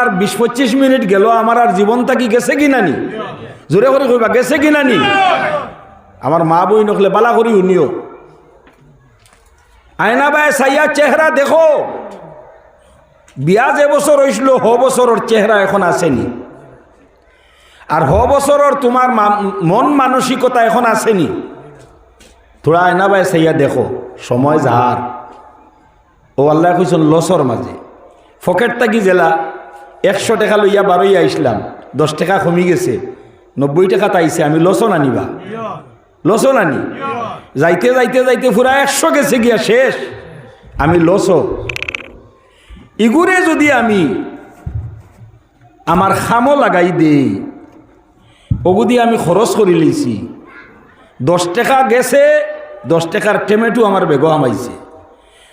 আর বিশ পঁচিশ মিনিট গেল, আমার আর জীবনটা কি গেছে কি নানি? জোরে করে কইবা, গেছে কি নানি? আমার মা বই নকলে বালা করি শুনিও। আয়না বাই সাইয়া চেহারা দেখো। বিয়া যে বছর হয়েছিল হ বছরের চেহারা এখন আসেনি। আর হ বছরের তোমার মন মানসিকতা এখন আসেনি। তোরা আয়না বাই সাইয়া দেখো, সময় যার ও আল্লাহ কইছেন, লসর মাঝে। ফকেট থাকি জেলা? একশো টাকা লইয়া বারোই আইসলাম দশ টাকা কমি গেছে, নব্বই টাকা তাইছে, আমি লসন আনিবা লসন আনি যাইতে যাইতে যাইতে পুরা একশো গেছে গিয়া শেষ, আমি লস ইগুরে যদি আমি আমার খামো লাগাই দেই ওগুদি আমি খরচ করে লইছি, দশ টাকা গেছে, দশ টাকার টমেটো আমার বেগ আমাইছে,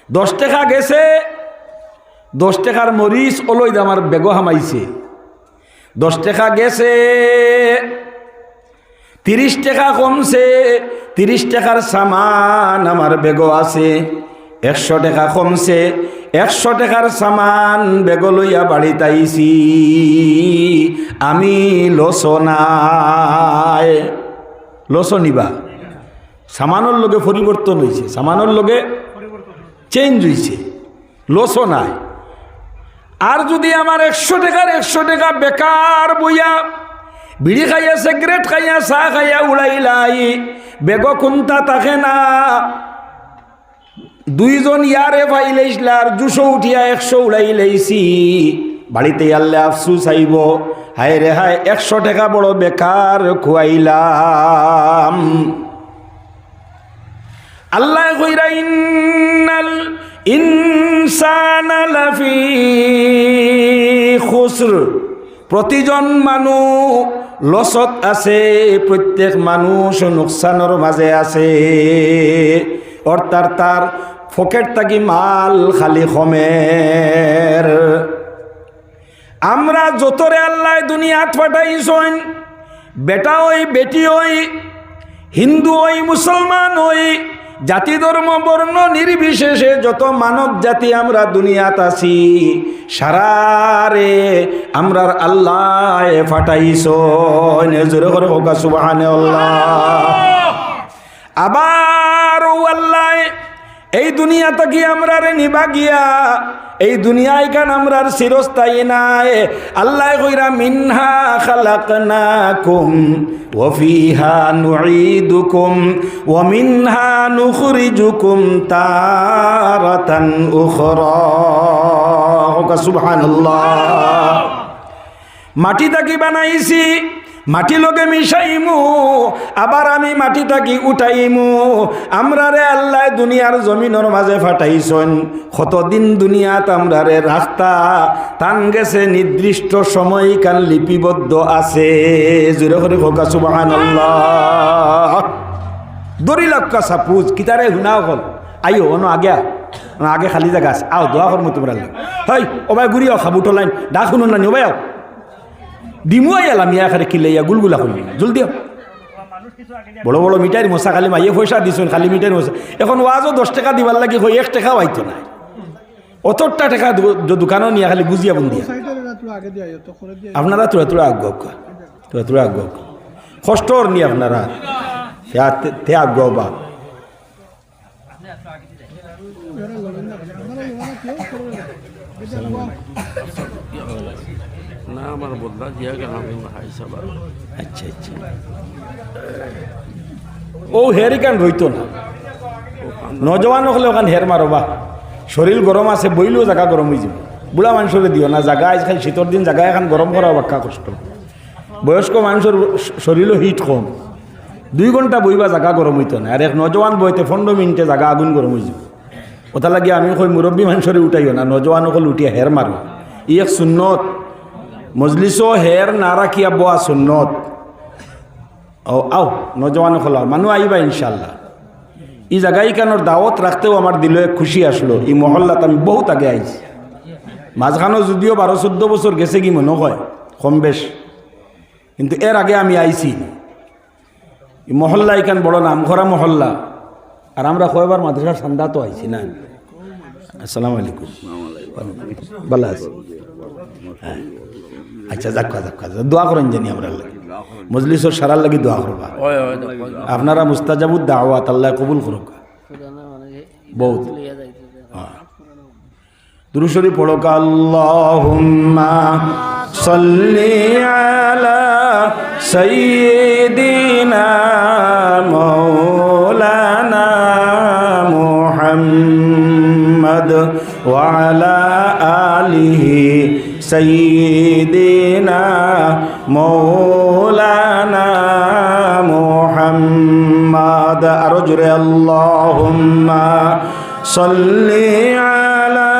দশ টাকা গেছে দশ টাকার মরিচ অলই আমার বেগ হামাইছে। দশ টাকা গেছে, তিরিশ টাকা কমছে, তিরিশ টাকার সামান আমার বেগ আছে, একশো টাকা কমছে, একশো টাকার সামান বেগ লইয়া বাড়িতে আইছি, আমি লস নাই। লস নিবা। সামানোর লগে পরিবর্তন হয়েছে সামানোর লগে চেঞ্জ হয়েছে লসও নাই। আর যদি আমার একশো টাকার একশো টাকা বেকার বইয়া বিড়ি খাইয়া, সিগারেট খাইয়া চাহ খাইয়া উড়াইলাই বেগ কোনটা থাকে না। দুইজন ইয়ারে পাইলেইছিলার দুশো উঠিয়া একশো উড়াই লাইছি। বাড়িতে আল্লে আফসুস আইব, হায় রে হায়, একশো টাকা বড় বেকার খুয়াইলাম। আল্লাহ ইন্নাল ইনসানা লাফি খুসর। প্রতিজন মানুষ লসত আছে, প্রত্যেক মানুষ নোকসানের মাঝে আছে। অর্থাৎ তার ফকেট থাকি মাল খালি খমের। আমরা যতরে আল্লাহ দুনিয়াত পাঠাইছন বেটা ওই, বেটি ওই, হিন্দু ওই, মুসলমান ওই জাতি ধর্ম, বর্ণ নির্বিশেষে যত মানব জাতি আমরা দুনিয়াত আছি, সারারে আমরার আল্লাহ ফাটাইছ। জোরে করে আবার আল্লাহ, এই দুনিয়া কি আমরা রে নিবা গিয়া এই দুনিয়ায় কান আমরার চিরস্থায়ী নাই? আল্লাহ কইরা, মিনহা খালাকনাকুম, ওয়া ফিহা নুঈদুকুম, ওয়া মিনহা নুখরিজুকুম তারাতান উখরা। সুবহানাল্লাহ। মাটি থাকি বানাইছি? মাটি লগে মিশাইমু, আবার আমি মাটি থাকি উঠাইমু। আমরা রে আল্লাহ দুনিয়ার জমিনের মাঝে ফাটাইছন। কতদিন দুনিয়াত আমরা রে রাস্তা টান গেছে নির্দিষ্ট সময় কান লিপিবদ্ধ আছে। জোরে করে খোকা সুবাহান দড়ি লক্কা সাপুজ, কিতারে শুনাও হল। আইও অন আগে। আগে খালি জায়গা আছে। আও, দোয়া করমু তোমরা হয় ওবাই ঘুরিও খাবু টলাইন ডাক শুনুন না নিবাই আও। ডিমু আইয়ালাম ইয়া খারে কিলাইয়া গুলগুলা করলি জল দিও বড় বড় মিঠাই মশা খালি মাইয়ে পয়সা দিছেন, খালি মিঠাই মশা এখন ওয়াজও দশ টাকা দিবার লাগে হই এক টাকাও আইতো না অতটা টাকা দোকানও নিয়ে, খালি বুঝিয়া বুন্দিয়া আপনারা তোরা তোরা আগ্য তোরা তোরা আগ্য কষ্টর নি আপনারা? তে- আগ্য বা। না আমার বদলা দিয়া গেলাম হাই সাবা আচ্ছা আচ্ছা। ও হের কান রইতো না। নজওয়ান হলে ওখান হের মারবা শরীর গরম আছে, বইলেও জায়গা গরম হয়ে যাব। বুড়া মানুষের দিও না জায়গা আজকাল শীতর দিন জায়গা এখন গরম করা বাক্কা কষ্ট। বয়স্ক মানুষের শরীরও হিট কম। দুই ঘণ্টা বইবা জায়গা গরম হইতো না। আর এক নজওয়ান বইতে পনেরো মিনিটে জায়গা আগুন গরম হয়ে যাব। ওটা লাগে আমি কই মুরব্বী মানুষের উঠাইও না, নজওয়ান অকল উঠিয়া হের মারো ই এক সুন্নত মজলিসও হের না রাখিয়া বোয়া সুন্নত? ও আও নজওয়ান খোলা মানুষ আইবা ইনশাল্লাহ ই জায়গায় কানোর দাওয়াত রাখতেও আমার দিলে খুশি আসলো এই মহল্লাত আমি বহুত আগে আইছি মাঝখানেও যদিও বারো চোদ্দ বছর গেছে কি মনে হয়, কম বেশ কিন্তু এর আগে আমি আইছি এই মহল্লা এখান বড় নামঘরা মহল্লা। আর আমরা কয়বার মাদ্রাসার সান্দা তো আইছি না আসসালামু আলাইকুম। ভালো আছে। হ্যাঁ। আচ্ছা যাক যাক দোয়া করেন জানি আমরা মজলিসর সারার লাগি দোয়া করবা। আপনারা মুস্তাজাবুদ দাওয়াত আল্লাহ কবুল করুক। বহুত। দুরুশরী পড়ক আল্লাহুম্মা সাল্লি আলা সাইয়্যিদিনা মাওলানা মুহাম্মদ ওয়া আলা আলিহি সাইয়্যিদিনা মাওলানা মুহাম্মদ। আরও জোরে, আল্লাহুম্মা সাল্লি আলা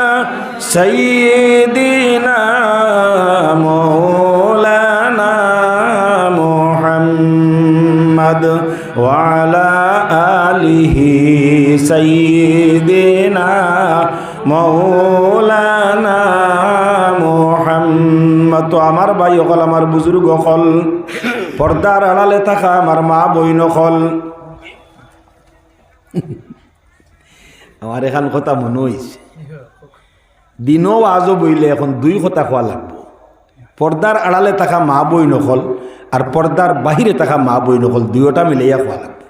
সাইয়্যিদিনা মাওলানা মুহাম্মদ ওয়া আলা আলিহি মাওলানা মুহাম্মদ তো আমার ভাই অকল আমার বুজুর্গ অকল। পর্দার আড়ালে থাকা আমার মা বইন অকল। আমার এখান কথা মনে হয়েছে দিনও আজও বইলে এখন দুই কথা খোয়া লাগবো। পর্দার আড়ালে থাকা মা বই নকল আর পর্দার বাহিরে থাকা মা বই নকল দুইটা মিলাইয়া খোয়া লাগবে।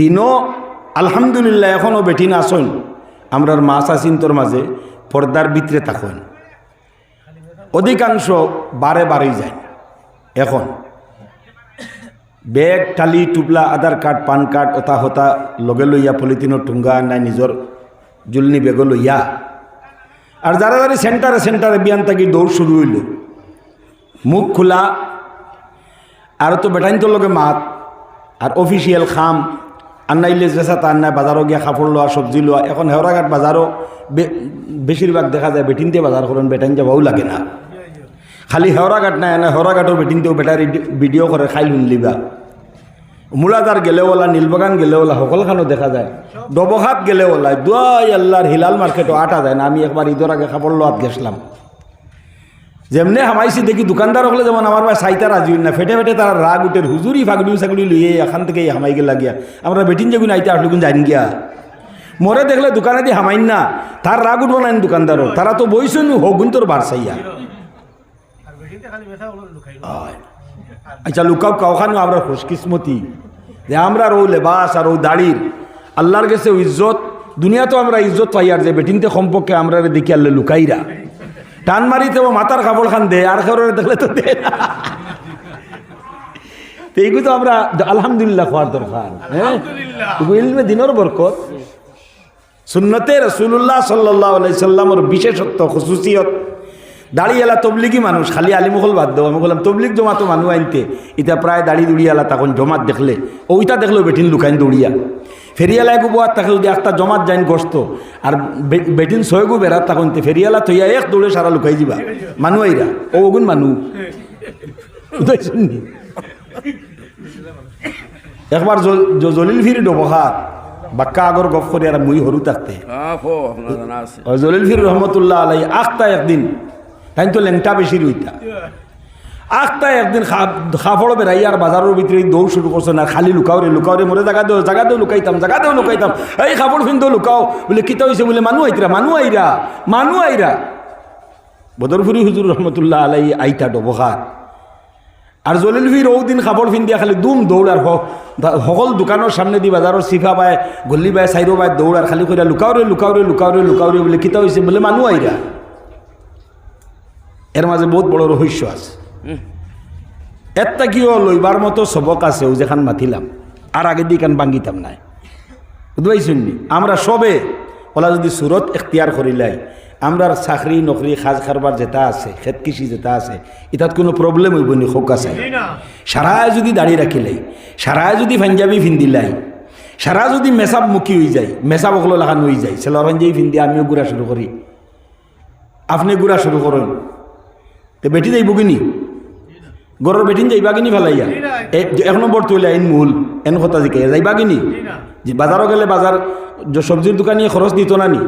দিনও আলহামদুলিল্লাহ এখনও বেটি না আসন আমরার মা চাচিন্তর মাঝে পর্দার ভিতরে থাকেন। অধিকাংশ বারে বারেই যায় এখন বেগ টালি, টুপলা, আধার কার্ড, পান কার্ড অতা হতা লগে লইয়া পলিথিনের টুঙ্গা নাই নিজর জুলনি বেগ লইয়া। আর যারা যারা সেন্টারে সেন্টারে বিয়ান থাকি দৌড় শুরু হইল। মুখ খোলা। আর তো বেটাইনটোর লগে মাত। আর অফিসিয়াল খাম। আন্নাইলে জেসা তার নাই বাজারও গিয়া কাপড় লোৱা সবজি লোৱা। এখন হেওরাঘাট বাজারও বেশিরভাগ দেখা যায়, বেটিনতে বাজার করেন বেটাইন যাবাও লাগে না। খালি হেওরাঘাট নাই না হেওরাঘাটও বেটিনতেও বেটারি ভিডিও করে খাই লুনলিবা মূলাদার গেলেওলা, নীলবাগান গেলেওলা, সকলখানো দেখা যায়। ডবখাত গেলেওলা দুয়াই আল্লাহর হিলাল মার্কেটও আটা যায় না, আমি একবার ঈদের আগে কাপড় লোয়াত গেছিলাম। যেমনে হামাইছি দেখি দোকানদার হলে যেমন আমার ভাই সাইতা রাজি না, ফেটে ফেটে তারা রাগ উঠে, হুজুরি ফাগড়ি সাগড়ি লইয়ে এখান থেকে হামাই গেলা গিয়া আমরা বেটিন যেগুন আইতে আসলুকুন জানি গিয়া। মরে দেখলে দোকানে দিয়ে হামাইন না, তার রাগ উঠবো না দোকানদারও, তারা তো বইছেন, হগুন তোর বারসাইয়া। আচ্ছা লুকাও কাউখানো আমরা খুশকিসমতি যে আমরা ও লেবাস আর ও দাড়ির, আল্লাহর গেছে ইজ্জত দুনিয়া তো আমরা ইজ্জত পাই আর যে বেটিনতে সম্পর্কে আমরা দেখি আল্লাহ লুকাইরা। টান মারিতে ও মাথার কাপড় খান দে আর খাবার দেখলে তো দে। না তো এইগুলো তো আমরা আলহামদুলিল্লাহ খোয়ার দরকার হ্যাঁ? ইলমে দিনের বরকত। সুন্নতে রসুল্লাহ সাল্লাহ আলাইসাল্লামর বিশেষত্ব খুসুসিয়ত দাড়িয়ালা তবলিগি মানুষ খালি আলিমুখল বাদ দেবো আমি বললাম তবলিগ জমাতো মানুষ আনতে এটা প্রায় দাড়ি দুড়িয়ালা তখন জমাত দেখলে। ওইটা দেখল বেটিন লুকাইন দৌড়িয়া। ফেরিয়ালায় গুবোয়ার তাকে যদি একটা জমাত যাইন গস্ত। আর বেটিন ছয়গু বেড়াত তখন তে ফেরিয়ালা থইয়া এক দৌড়ে সারা লুকাই যাবা মানুষ আইরা ও ওগুন মানুষ বুঝাইছেন নি? একবার জলিল ফিরি ডবহাত বাক্কা আগর গপ করে আর মুই হরু থাকতে জলিল ফির রহমতুল্লাহ আলাই আখতা একদিন তাই তো লেংটা বেশি রইতা আখতা একদিন খাফড় বেড়াই আর বাজারের ভিতরে দৌড় শুরু করছে না, খালি লুকাও রে লুকাও রে, মরে জায়গা দেও জায়গা দেও, লুকাইতাম জায়গা দেও, লুকাইতাম। এই খাফড় ফিন দেও লুকাও, বলে কিতা হয়েছে বলে মানু আইতরা মানু আইরা মানু আইরা বদরফুরি হুজুর রহমতুল্লাহ আলাই আইতা ডবহাত আর জলিল ও দিন কাপড় ফিন দিয়া খালি দুম দৌড় আর সকল দোকানের সামনে দি বাজারের সিফা বায় গল্লি বায় সাইরো বায় দৌড় আর খালি করে লুকাও রে লুকাও রে লুকাও রে লুকাও রে, বলে কিতা হয়েছে বলে মানু আইরা এর মাঝে বহুত বড় রহস্য আছে। একটা কিও লইবার মতো সবক আছে ও যেখান মাতিলাম আর আগে দিয়ে কান বাঙ্গিতাম নাই। বুঝবাইছেন নি? আমরা সবে ওলা যদি সুরত এখতিয়ার করিলাই আমরার চাকরি নকরি সাজ খারবার যেটা আছে খেত কৃষি যেটা আছে এটাত কোনো প্রবলেম হইব নি শোক আছে। সারায় যদি দাড়ি রাখিলাই সারায় যদি পাঞ্জাবি ফিন্দিলাই সারা যদি মেসাব মুখী হয়ে যায় মেসাব ওগুলো লাগানো হয়ে যায় সেলোয়ার পাঞ্জাবি ফিন্দি আমিও ঘুরা শুরু করি। আপনি ঘুরা শুরু করেন। তো বেটি যাইব কিনি? গরর বেটিন যাইবা কিনি ফেলাইয়া এক নম্বর তৈলে আইন মূল, এন কথা জিকে যাইবা কিনি? বাজারও গেলে বাজার সবজির দোকানে খরচ দিত না নি?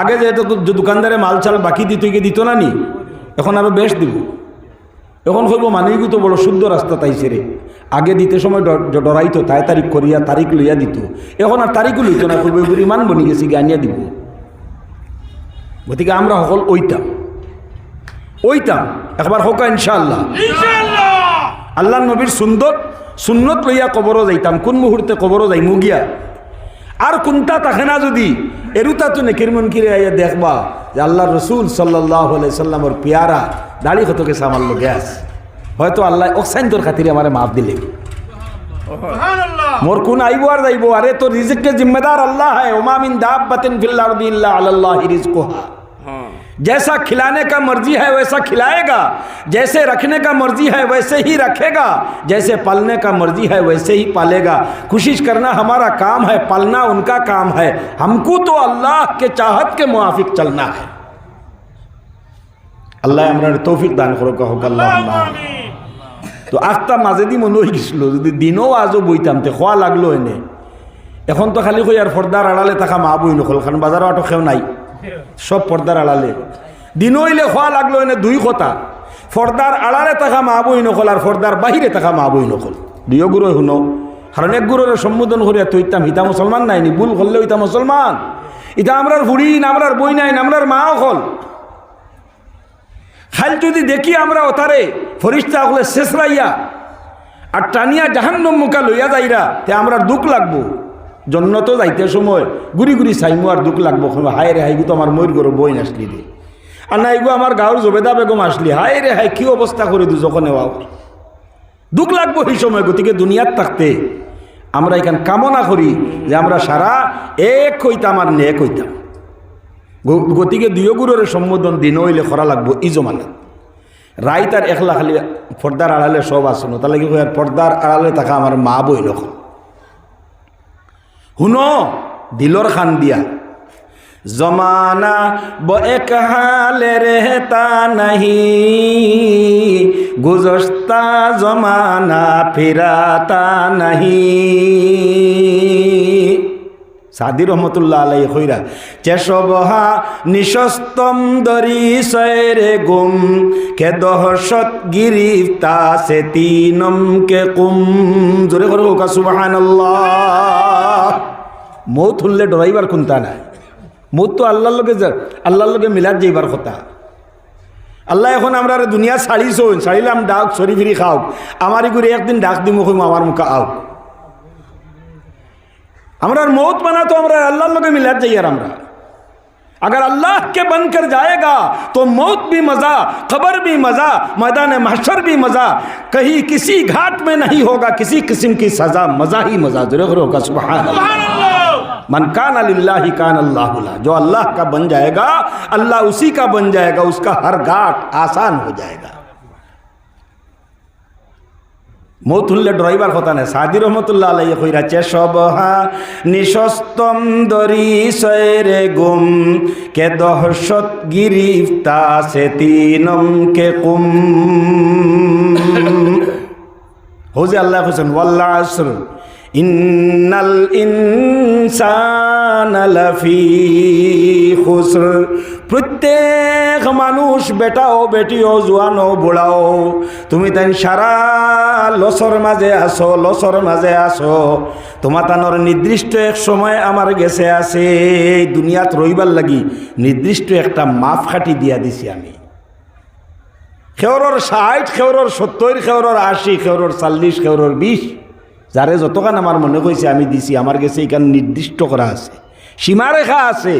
আগে যেহেতু দোকানদারে মাল চাল বাকি দিত গিয়ে দিত না নি? এখন আরও বেশ দিব। এখন কইব মানুষগুলো তো বড় শুদ্ধ রাস্তা তাইছে রে আগে দিতে সময় ডরাইতো তাই তারিখ করিয়া তারিখ লইয়া দিত। এখন আর তারিখও লইতো না, কইব ইমান বনি গেছি গিয়ে আনিয়া দিব। গতিকে আমরা সকল ওইতাম ওইতাম একবার হোক ইনশাআল্লাহ। আল্লাহ নবীর সুন্দর সুন্নত লইয়া কবরও যাইতাম কোন মুহূর্তে কবরও যাই মুগিয়া আর কোনটা থাকে না যদি এরুতা তো নেকির মনকিরে আইয়া দেখবা যে আল্লাহ রসুল সাল্লাহ সাল্লামর পিয়ারা দাড়ি কত গেছে আমার লোকে আছে। হয়তো আল্লাহ অক্সাইন তোর খাতিরে আমার মাফ দিলে। মোর কোন আইব আর যাইব আরে তো রিজিককে জিম্মেদার আল্লাহ হ্যাঁ। ওমামিন جیسا کھلانے کا مرضی ہے ویسا کھلائے گا، جیسے رکھنے کا مرضی ہے ویسے ہی رکھے گا، جیسے پلنے کا مرضی ہے ویسے ہی پالے گا۔ کوشش کرنا ہمارا کام ہے پلنا ان کا کام ہے۔ ہم کو تو اللہ کے چاہت کے موافق چلنا ہے۔ اللہ امرار توفیق دان کرو کا ہوگا اللہ اللہ তো আখটা মাঝেদি মনে হয়ে গেছিলো যদি দিনও আজও বইতাম তে খোয়া انہیں۔ এনে এখন তো খালি কই আর ফর্দার আড়ালে থাকা মা বই নকল খান বাজারও আটকেও সব পর্দার আড়ালে। দিন হইলে খোয়া লাগল এনে দুই কথা। ফর্দার আড়ালে থাকা মা বই নকল আর ফর্দার বাহিরে থাকা মা বই নকল। দুইও গুরু, শুনো। কারণ এক গুরুর সম্বোধন করিয়া তো ইতাম হিতা মুসলমান নাইনি ভুল করলে ইতা মুসলমান। ইতা আমরার বুড়ি আমরার বই নাই আমরার মা অকল। খাল যদি দেখি আমরা ওতারে ফরিস্তা হলে শেষরাইয়া আর টানিয়া জাহান্নম মুখা লইয়া যাইরা, তে আমরা দুঃখ লাগবো। জন্নত যাইতে সময় গুড়ি গুড়ি চাইমু আর দুঃখ লাগবো হায় রে হাই তো আমার ময়ূর গরু বই নাসলি রে আর না এগো আমার গাঁর জবেদা বেগম আসলি। হায় রে হাই, কি অবস্থা করে দু যখন দুঃখ লাগবো এই সময়, গতিকে দুনিয়ার থাকতে আমরা এখান কামনা করি যে আমরা সারা এক হইতাম আর নেক হইতাম। গ- গতিকে দুয়োগুরের সম্বোধন দিন হইলে খরা লাগবো ই জমানা রাই তার একলা খালি পর্দার আড়ালে সব আসনো তাহলে কি পর্দার আড়ালে থাকা আমার মা বই নখন শুনো দিলর খান দিয়া। জমানা ব এক হালে রেহতা নাহি। গুজস্তা জমানা ফিরাতা নাহি। সাদি রহমতুল্লাহ আলাই হইরা চেষবহা নিশস্তম দরি সয়রে গুম, কে দহশত গিরিফতা সে তিনম কে কুম। জোরে করে হোকা সুবাহান মৌত হলে ডরাইবার কোনটা নাই। মৌত তো আল্লাহর লগে আল্লাহর লগে মিলাদ যাইবার কথা। আল্লাহ এখন আমরা দুনিয়া ছাড়িছই ছাড়িলাম, ডাক সরি ফিরি খাও আমারই করে একদিন ডাক দিমু, কইম, আমার মুখে আও ہمارا موت بنا تو আমরা اللہ لوگ মিলাদ যাই আর اگر اللہ کے بن کر جائے گا تو موت بھی مزہ قبر بھی مزہ میدان محشر بھی مزہ۔ کہیں کسی گھاٹ میں نہیں ہوگا کسی قسم کی سزا مزہ ہی مزہ۔ ضرور ہوگا سبحان اللہ۔ من کان اللہ کان اللہ اللہ جو اللہ کا بن جائے گا اللہ اسی کا بن جائے گا اس کا ہر گھاٹ آسان ہو جائے گا۔ মৌত ড্রাইভার কথা নাই সাদি রহমতুল্লাহ আলাই কইরা চেষব হা নিশস্তম দরি সয়রে গুম, কে দহশত গিরিফতা সে তিনম কে কুম। হোজে আল্লাহ হোসেন ওয়াল্লা আসর ইন্নাল ইনসান লাফি খুসর। প্রত্যেক মানুষ বেটাও, বেটিও জোয়ানো বুড়াও। তুমি তাই সারা লসর মাঝে আসো, লসর মাঝে আসো। তোমার তানোর নির্দিষ্ট এক সময় আমার গেছে আছে। এই দুনিয়াত রইবার লাগি নির্দিষ্ট একটা মাপ খাটি দিয়া দিছি আমি। খেওরর ষাট খেওরর সত্তর খেওরর আশি খেওরর চাল্লিশ খেওরর বিশ, যারে যতখান আমার মনে কইছে আমি দিছি, আমার গেছে এখানে নির্দিষ্ট করা আছে। সীমারেখা আছে।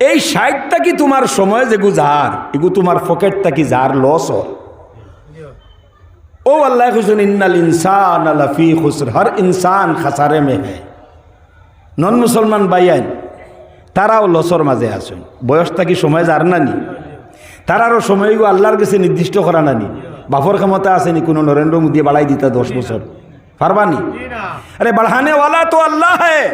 এই ষাটটা কি তোমার সময় যেগু যার? এগু তোমার ফকেটটা কি যার লস ও? আল্লাহ হুসেন ইন্নাল ইনসান আলাফি খুসর। হর ইনসান খাসারে মে হ্যাঁ নন মুসলমান বাইয়ান তারাও লসর মাঝে আসেন বয়সটা কি সময় যার না নি? তারারও সময় আল্লাহর কাছে নির্দিষ্ট করা না নি। বাফর ক্ষমতা আসেনি কোনো নরেন্দ্র মোদী বাড়াই দিতা দশ বছর। পারবানি আরে বাড়ানেওয়ালা তো আল্লাহ হ্যাঁ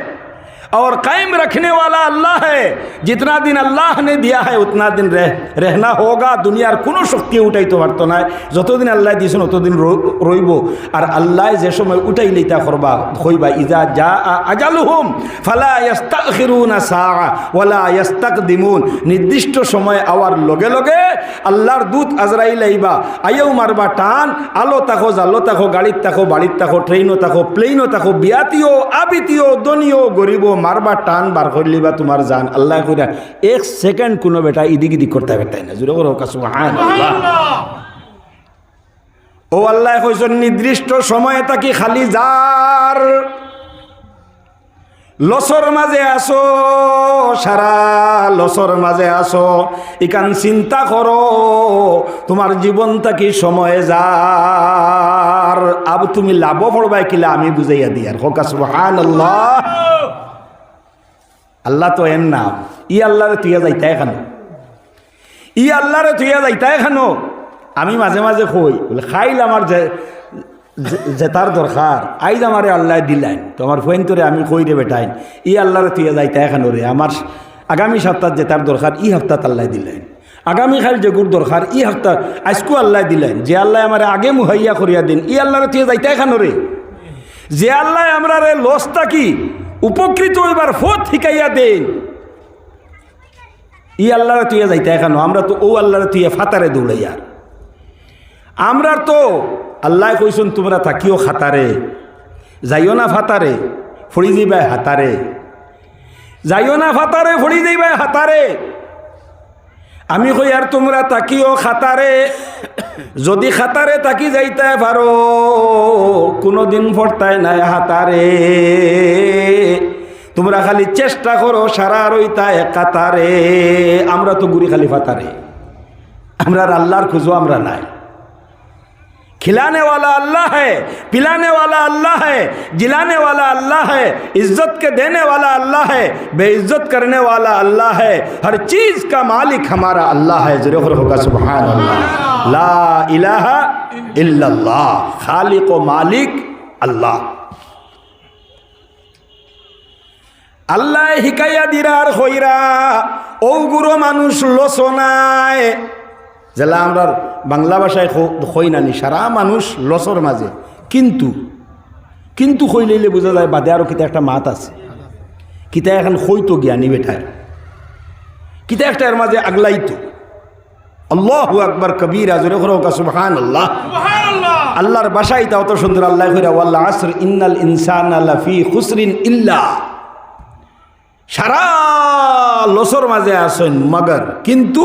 और कायम रखने वाला अल्लाह है जितना दिन अल्लाह ने दिया है उतना दिन रह रहना होगा দুনিয়ার কোনো শক্তি উঠাইতে পারতো না যতদিন আল্লাহ দিয়েছেন ততদিন র- রইব আর আল্লাহ যে সময় উঠাই লইতা করবা হইবা ইজা যা আজালুহুম ফালা ইয়াস্তাখিরুনা সাআ ওয়ালা ইয়াস্তাকদিমুন নির্দিষ্ট সময় আওয়ার লগে লগে আল্লাহর দূত আজরাইল আইবা আইও মারবা টান আলো তাকো জালো তাকো গাড়িত তাকো বাড়িত তাকো ট্রেনও তাকো প্লেনও তাকো বিয়াতিও আবিতিও দনীয় গরিব মারবা টান বার করলি বা তোমার জান। আল্লাহ কইরা, এক সেকেন্ড কোনো বেটা ইদিক ইদিক করতে পারতাই না। জুড়ে করো কাছে ও আল্লাহ কইছেন নির্দিষ্ট সময়ে তাকি খালি যার। লসর মাঝে আসো, সারা লসর মাঝে আসো। ইকান চিন্তা করো, তোমার জীবনটা কি সময়ে যার। আব তুমি লাভ পড়বাই কিলা, আমি বুঝাইয়া দিই আর হোকা সুবহান আল্লাহ আল্লাহ তো এর নাম। ই আল্লাহরে তুইয়া যাইতা এখানো ই আল্লাহরে তুইয়া যাইতা এখানো আমি মাঝে মাঝে কই, বলে খাইল আমার জেতার দরকার আইজ আমারে আল্লাহ দিলাইন। তোমার ফোন তোরে আমি কই রে বেটাইন। ই আল্লাহরে তুই যাইতা এখানো রে আমার আগামী সপ্তাহ জেতার দরকার ই হপ্তাহ আল্লাহ দিলাইন। আগামী খাল যেগুর দরকার ই হপ্তাহ আজকু আল্লাহ দিলেন যে আল্লাহ আমার আগে মুহাইয়া করিয়া দিন, ই আল্লাহরে তুই যাইতা এখানো রে যে আল্লাহ আমরা রে লসটা কি উপকৃত হইবার ফোত শিকাইয়া দেন। ই আল্লাহরে তুইয়া যাইতে এখানো আমরা তো ও আল্লাহরে তুইয়া ফাতারে দৌড়াইয়ার আমরা তো, আল্লাহ কইসুন, তোমরা থাকিও খাতারে। যাইও না ফাতারে, ফড়ি দিবাই হাতারে। যাইও না ফাতারে, ফড়ি দিবাই হাতারে। আমি কই আর তোমরা তাকিও খাতারে? যদি খাতারে তাকি যাইতে পারো, কোনোদিন ফর্তায় নাই হাতারে। তোমরা খালি চেষ্টা করো সারা রইতায় কাতারে। আমরা তো গুড়ি খালি ফাতারে। আমরা আল্লাহর খুঁজো আমরা নাই। کھلانے والا اللہ ہے، پلانے والا اللہ ہے، جلانے والا اللہ ہے، عزت کے دینے والا اللہ ہے، بے عزت کرنے والا اللہ ہے۔ ہر چیز کا مالک ہمارا اللہ ہے ضرور ہوگا سبحان اللہ لا الہ الا اللہ، خالق و مالک اللہ۔ اللہ হিকাইয়া دیرار خویرہ او گرو منوش লোচনায় যেলা আমরা বাংলা ভাষায় হই নানি সারা মানুষ লসর মাঝে। কিন্তু কিন্তু হই লইলে বোঝা যায় বাদে আরও কিতা একটা মাত আছে। কিতা এখন হইতো জ্ঞানী বেটায় কিতা একটা এর মাঝে আগলাইতো। আল্লাহ আকবর কবির আজরে খরকা সুবহান আল্লাহ আল্লাহর বাসায় তা অত সুন্দর আল্লাহ ওয়াল্লাহ আসর ইন্নাল ইনসান লাফি খুসরিন ইল্লা। সারা লসর মাঝে আসেন মগর। কিন্তু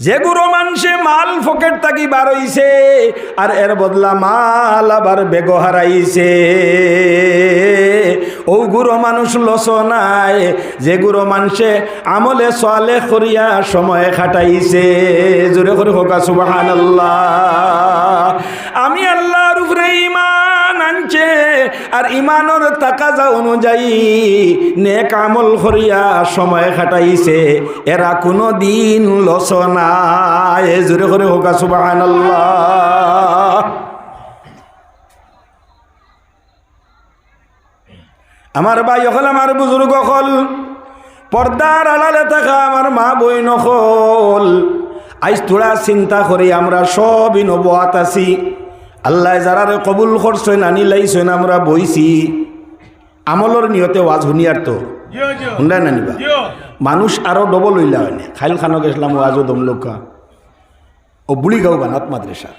যে গুরু মানুষে মাল ফকেট থাকি বার আর এর বদলা মাল আবার বেগ হারাইছে। ও গুরু মানুষ লসনায় যে গুরু মানুষে আমলে সলে করিয়া সময় খাটাইছে। জোরে করে হোকা সুবাহান আমি আল্লাহর উপরে ইমান আনছে আর ইমানের তাকাজা অনুযায়ী নেক আমল করিয়া সময় খাটাইছে। এরা কোনো দিন লসনায়, জোরে করে হোকা সুবাহান আমার ভাই হল, আমার বুজুর্গ হল, পর্দার আড়ালে থাকা আমার মা বই নকল আইস তোরা চিন্তা করি, আমরা সবই নবাত আছি। আল্লাহ যারারে কবুল করছেন আনি লাইছেন আমরা বইছি। আমলর নিয়তে ওয়াজ শুনিয়ার তো। শুনলাই নানিবা মানুষ আরও ডবল হইলা হয় না? খাইল খানো গেছিলাম ওয়াজও দমলোকা ও বুড়ি গাও বানাত মাদ্রাসা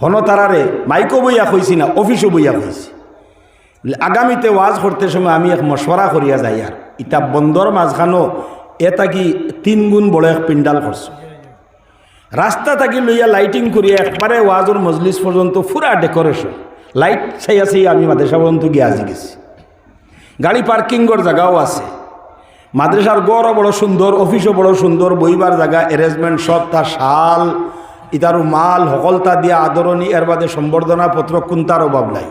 হন তারারে মাইকো বইয়া কইছি না অফিসও বইয়া কইছি আগামীতে ওয়াজ করতে সময় আমি এক মশওয়ারা করিয়া যাই আর। ইটা বন্দর মাঝখানো এটা কি তিন গুণ বড় এক পিন্ডাল করছ রাস্তা থাকি লইয়া লাইটিং করিয়া একবারে ওয়াজর মজলিস পর্যন্ত পুরা ডেকোরেশন লাইট চাই আছে আমি মাদ্রাসা পর্যন্ত গিয়ে আজি গেছি। গাড়ি পার্কিংয়ের জায়গাও আছে। মাদ্রাসার গড়ও বড় সুন্দর অফিসও বড় সুন্দর, বইবার জায়গা অ্যারেঞ্জমেন্ট সব তার শাল ইতারও মাল সকলতা দিয়া আদরণী, এর বাদে সম্বর্ধনা পত্র কোনটার অভাব নাই।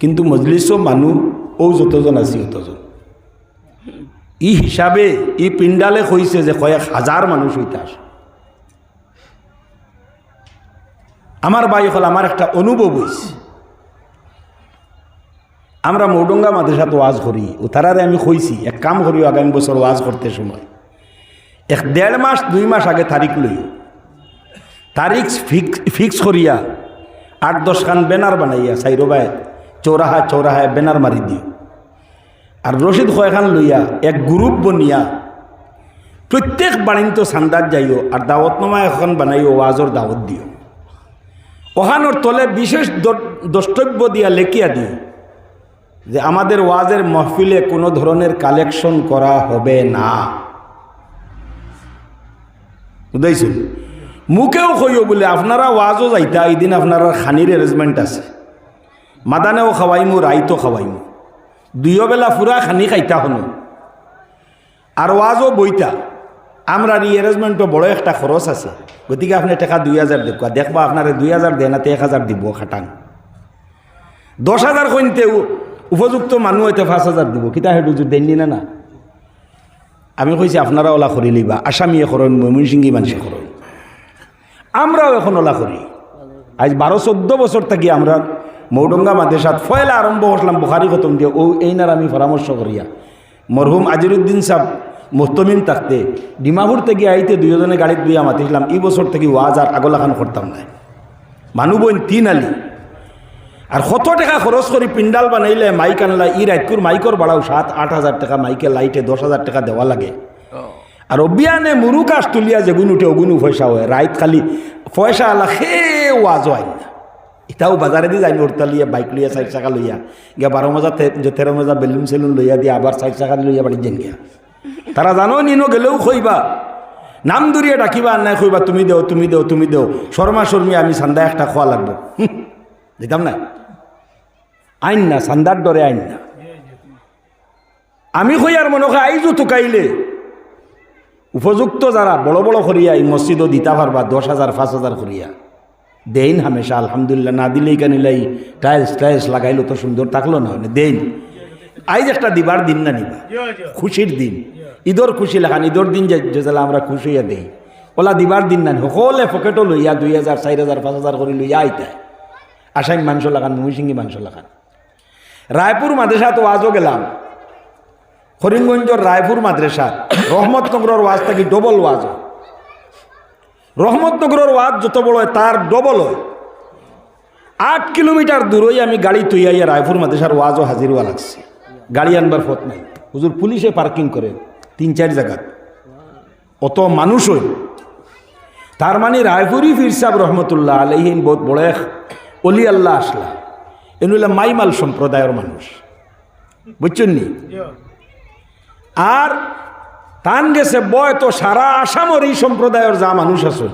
কিন্তু মজলিসও মানুষ ও যতজন আছে অতজন ই হিসাবে ই পিণ্ডালে কইছে যে কয়েক হাজার মানুষ হইতে আসে। আমার বাই হল আমার একটা অনুভব হয়েছে আমরা মৌডঙ্গা মাদ্রাসাত ওয়াজ করি, ও তারারে আমি কইছি, এক কাম করি আগামী বছর ওয়াজ করতে সময়। এক দেড় মাস, দুই মাস আগে তারিখ লই তারিখ ফিক্স ফিক্স করিয়া আট দশ খান ব্যানার বানাইয়া সাইরবায় চৌরাহা চৌরাহায় ব্যানার মারি দিও। আর রশিদ কয়খান লইয়া এক গ্রুপ বনিয়া প্রত্যেক বাণিজ্য সান্দার যাইও, আর দাওয়াতনামা এখন বানাইও, ওয়াজর দাওয়াত দিও। ওহানোর তলে বিশেষ দ্রষ্টব্য দিয়া লেখিয়া দিও যে আমাদের ওয়াজের মহফিলে কোনো ধরনের কালেকশন করা হবে না। বুঝাইছেন? মুখেও কইও বলে আপনারা ওয়াজও যাইতা, এই দিন আপনারা খানির অ্যারেঞ্জমেন্ট আছে। মাদানেও খাওয়াইমু রাইতো খাওয়াইমু। দুইও বেলা ফুরা খানি খাইতা হনো। আর ওয়াজও বইতা। আমরা এই অ্যারেঞ্জমেন্টও বড় একটা খরচ আছে। গতিকে আপনি টাকা দুই হাজার দেখবা দেখবা আপনারে দুই হাজার দেয় না, তে এক হাজার দিব খাটান দশ হাজার কইনতে উপযুক্ত মানুহ হইতে পাঁচ হাজার দিব। কিতা হেঁটু দেননি না না? আমি কইছি, আপনারা ওলা করি লিবা আসামিয়ে করেন ময়মনসিংহী মানুষে করেন আমরাও এখন ওলা করি আজ বারো চোদ্দ বছর থাকি আমরা মৌডঙ্গা মাদেশাত ফয়লা আরম্ভ করলাম বুখারি খতম দিয়ে। ও এই এইনার আমি পরামর্শ করিয়া। মরহুম আজিরুদ্দিন সাহ মোস্তমিন থাকতে, ডিমাপুর থেকে আইতে দুজনে গাড়িত দুইয়া মাতিছিলাম এই বছর থেকে ওয়াজ আর আগলাখান করতাম না মানুহ বইন তিন আলি। আর কত টাকা খরচ করি পিন্ডাল বানাইলে মাইক আনলা ই রাইতকুর মাইকর বাড়াও সাত আট হাজার টাকা, মাইকে লাইটে দশ হাজার টাকা দেওয়া লাগে। আর অবিয়ানে মুরু কাজ তুলিয়া যেগুন উঠে ওগুন পয়সা হয়। রাইত খালি পয়সা আলা সে ওয়াজ হয় না। এটাও বাজারে দিয়ে যাই নোরতালিয়া বাইক লইয়া চার চাকা লইয়া গিয়া বারো মজা তেরো মজা বেলুন সেলুন লইয়া দিয়ে আবার চার চাকা লইয়া বাড়ি যেন গিয়া। তারা জানো নিনো গেলেও খইবা। নাম দূরিয়ে ডাকিবা আর নাই খইবা তুমি দেও তুমি দেও তুমি দেও। শর্মা শর্মী আমি সান্দা একটা খোয়া লাগবো। দিতাম না? আইন না সান্দার ডরে আইন না। আমি কইয়ার মনে হয় আইজো তুকাইলে উপযুক্ত যারা বড় বড় করিয়া এই মসজিদও দিতা পারবা দশ হাজার পাঁচ হাজার করিয়া দেইন হামেশা আলহামদুলিল্লাহ না দিলেই কানিলাই টাইলস টাইলস লাগাইলো তো সুন্দর থাকল না দেইন। আইজ একটা দিবার দিন না নিবা খুশির দিন। ঈদর খুশি লাগান ঈদর দিন যে যেলা আমরা খুশি হইয়া দেই। ওলা দিবার দিন না সকলে পকেটও লইয়া দুই হাজার, চার হাজার, পাঁচ হাজার করে লইয়া আইতায়। আসাম মাংস লাগান মহিসিঙ্গি মাংস লাগান। রায়পুর মাদ্রাসা তো আজও গেলাম। করিমগঞ্জের রায়পুর মাদ্রাসা রহমতনগরের ওয়াজ থাকি ডবল ওয়াজ। রহমতনগরের ওয়াজ যত বড় হয়, তার ডবল হয়। আট কিলোমিটার দূরই আমি গাড়ি তুইয়াইয়া রায়পুর মাদ্রাসার ওয়াজও হাজির হওয়া লাগছে। গাড়ি আনবার ফত নাই। হুজুর পুলিশে পার্কিং করে। তিন চার জায়গা অত মানুষ হই তার মানে রায়পুরি ফির সাহেব রহমতুল্লাহ আলহিন বহুত বড় এক অলি আল্লাহ আসলা। এনুলা মাইমাল সম্প্রদায়ের মানুষ। বুঝছেন নি? আর তান গেছে বয় তো সারা আসামর এই সম্প্রদায়ের যা মানুষ আছে।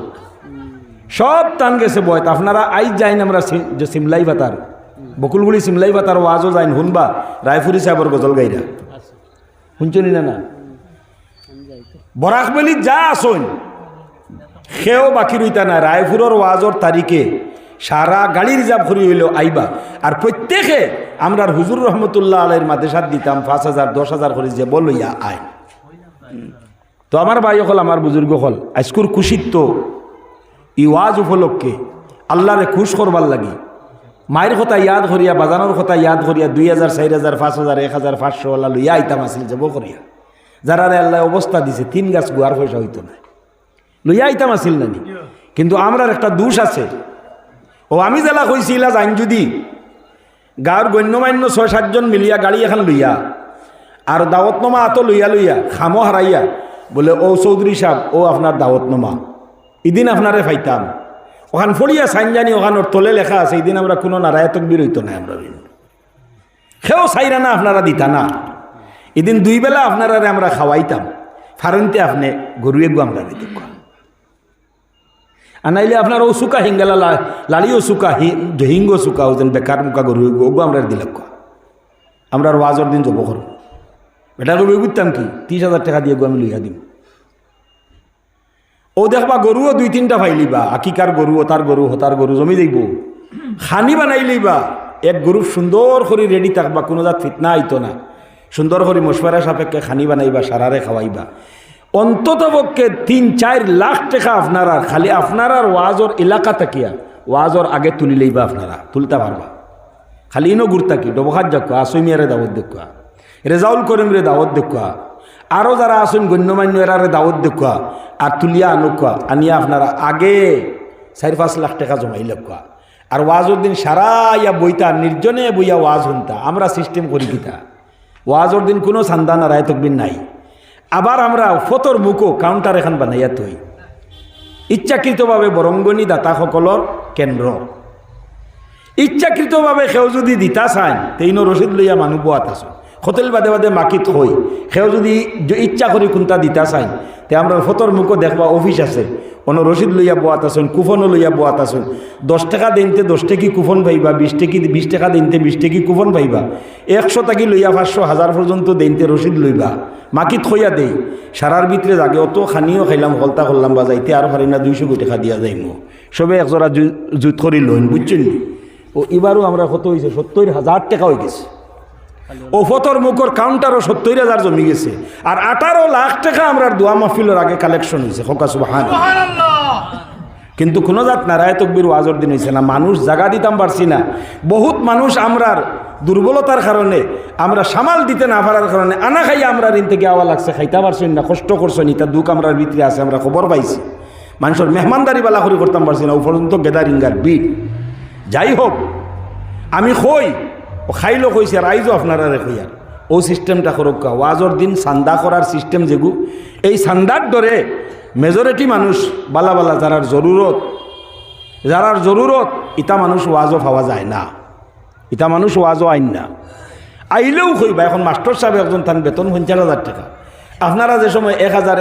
সব টান গেছে বয় তা আপনারা আইজ যাইন আমরা যে সিমলাই বাতার বকুলগুড়ি সিমলাই বাতার ওয়াজও যাইন শুনবা রায়পুরি সাহেবর গজল গাইরা। শুনছনি না না? বরাকবেলি যা আসন সেও বাকি রইতা না রায়পুরের ওয়াজর তারিখে সারা গাড়ি রিজার্ভ করি হইল আইবা। আর প্রত্যেকে আমরার হুজুর রহমতুল্লাহ আলের মাদেশাত দিতাম, পাঁচ হাজার দশ হাজার করে যে বলইয়া আয় তো আমার ভাই হল আমার বুজুর্গ হল আজকুর খুশির তো ই ওয়াজ উপলক্ষে আল্লাহরে খুশ করবার লাগি। মায়ের কথা ইয়াদ করিয়া বাজানোর কথা ইয়াদ করিয়া দুই হাজার চার হাজার পাঁচ হাজার এক হাজার পাঁচশো আল্লাহ লইয়া আইতাম আসিল যাব করিয়া যারা আল্লাহ অবস্থা দিছে, তিন গাছ গুয়ার পয়সা হইতো না। লইয়া আইতাম আসিল নানি কিন্তু আমরার একটা দোষ আছে। ও, আমি জেলা কইছিলা যাইন যদি গাঁৱৰ গণ্যমান্য ছয় সাতজন মিলিয়া গাড়ী এখন লইয়া আৰু দাৱতনমা আতো লইয়া লইয়া, খামো হারাইয়া, বলে, ও চৌধুরী সাহেব, ও আপনার দাওয়াতনমা। ইদিন আপনারে ফাইতাম। ওখান ফড়িয়া সাইন জানি ওখানোর তলে লেখা আছে, ইদিন আমরা কোনো নারায়তক বিরইত নাই আমরা সেও চাইরা না, আপনারা দিতা না। এদিন দুই বেলা আপনারা আমরা খাওয়াইতাম। ফারন্তে আপনি গরুয়ে গু আমরা দিতে আনাইলে আপনার চুকা হিঙ্গালা লা- লালিও চুকা হিঙ্গ চুকা যেন বেকার মুখা গরু ওগো আমরা দিলাক আমরা ওয়াজর দিন জব করো এটা কবি বুঝতাম কি? ত্রিশ হাজার টাকা দিয়ে গো আমি লইয়া দিম। ও দেখবা গরুও দুই তিনটা ফাইলিবা আকিকার গরু ও তার গরু, হতার গরু, জমি যাইব। খানি বানাই লইবা, এক গরু সুন্দর করে রেডি থাকবা, কোনো জাত ফিতনা আইতো না। সুন্দর করে মশওয়ারা সাপেক্ষে খানি বানাইবা, সারারে খাওয়াইবা। অন্তত পক্ষে তিন, চার লাখ টাকা আপনারা খালি আপনারার ওয়াজর এলাকা তাকিয়া ওয়াজর আগে তুলি লইবা আপনারা, তুলতে পারবা। খালি ইনো গুড়তা কি ডবখাত দেখুয়া আসমিয়ারে দাওয়াত দেখুয়া, রেজাউল করিম রে দাওয়াত দেখুয়া আরও যারা আসুন গণ্যমান্য এরারে দাওয়াত দেখুয়া, আর তুলিয়া আনুকুয়া, আনিয়া আপনারা আগে চার, পাঁচ লাখ টাকা জমাই লেখুয়া আর ওয়াজর দিন সারা ইয়া বইতা, নির্জনে বইয়া ওয়াজ শুনতা, আমরা সিস্টেম করি কিতা। ওয়াজর দিন কোনো সান্দা নারায় তকবিন নাই। আবার আমরা ফতর মুখো কাউন্টার এখন বানাইয়া থই। ইচ্ছাকৃতভাবে বরঙ্গনী দাতাসকলৰ কেন্দ্র। ইচ্ছাকৃতভাৱে সেও যদি দিতা চায়, তেইনো ৰচিদ লইয়া মানুহ পোৱাত আছো। হোটেল বাদে বাদে মাকিত হৈ, সেও যদি ইচ্ছা কৰি কোনটা দিতা চায়, তে আমরা ফটোর মুখো দেখবা অফিস আছে। অন্য রসিদ লইয়া বোয়াত আসুন কুফনও লইয়া বোয়াত আসুন দশ টাকা দিনতে দশ টাকি কুফন পাইবা বিশ টাকি, বিশ টাকা দিনতে বিশ টাকি কুফন পাইবা একশো টাকি লইয়া পাঁচশো হাজার পর্যন্ত দিনতে রসিদ লইবা। মাকিত খইয়া দেই সারার ভিতরে জাগে, অত খানিও খাইলাম, হলতা করলাম বা যাইতে আর পারি না, দুইশো কোটি টাকা দিয়া যাইম। সবে একজোড়া জুত করি লইন, বুঝছেন? ও, এবারও আমরা কত হয়েছে সত্তর হাজার টাকা হয়ে গেছে। ও ফতর মুখর কাউন্টারও সত্তর হাজার জমি গেছে। আর আঠারো লাখ টাকা আমরা দোয়া মাহফিলের আগে কালেকশন হয়েছে খোকা সুবাহান কিন্তু কোনো জাত নারায় তকবির ওয়াজর দিন হয়েছে না মানুষ জাগা দিতাম পারছি না। বহুত মানুষ আমরার দুর্বলতার কারণে আমরা সামাল দিতে না পারার কারণে আনা খাইয়া আমরা ঋণ থেকে আওয়া লাগছে খাইতে পারছেন না কষ্ট করছেন এটা দুঃখ আমরার ভিতরে আছে আমরা খবর পাইছি। মানুষের মেহমানদারি বালা করি করতাম পারছি না ও পর্যন্ত গেদারিঙ্গার বিট যাই হোক আমি কই ও খাইলো কইছে আইজো আপনারা কইয়ার ও সিস্টেমটা করুক। ওয়াজর দিন সান্দা করার সিস্টেম যেগু এই সান্দার দরে মেজরিটি মানুষ বালা বালা যারার জরুরত যারার জরুরত ইটা মানুষ ওয়াজও পাওয়া যায় না। ইটা মানুষ ওয়াজও আইন না। আইলেও কইবা, এখন মাস্টার সাহেব একজন তার বেতন পঞ্চাশ হাজার টাকা। আপনারা যে সময় এক হাজার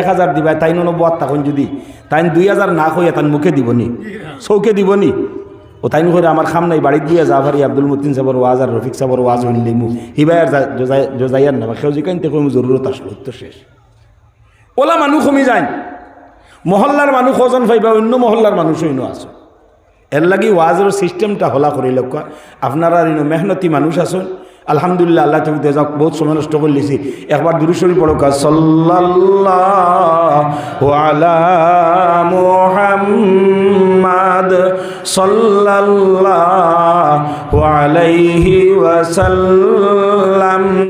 এক হাজার দিবা তাই নব্বই তখন যদি তাই দুই হাজার না কইয়া তার মুখে দিবনি, চৌকে দিবনি। ও তাই করে আমার খাম নাই বাড়িত দিয়ে যা ভারি আব্দুল মতিন সাবর ওয়াজ আর রফিক সাবর ওয়াজ হইলে মু হিবায়ার জোজাইয়ার না জিকাইন তে কই জরুরত আসলো তো শেষ। ওলা মানুষ কমি যায় মহল্লার মানুষ ভাই পাইবা, অন্য মহল্লার মানুষ অন্য আছে। এর লাগি ওয়াজের সিস্টেমটা হলা করে লক্ষ্য আপনারা মেহনতি মানুষ আছেন। আলহামদুলিল্লাহ, আল্লাহ তুমি যাক, বহুত সময় নষ্ট করে লিছি একবার দুরুশরী পড়ো কা, সাল্লাল্লাহু আলা মুহাম্মাদ, সাল্লাল্লাহু আলাইহি ওয়াসাল্লাম।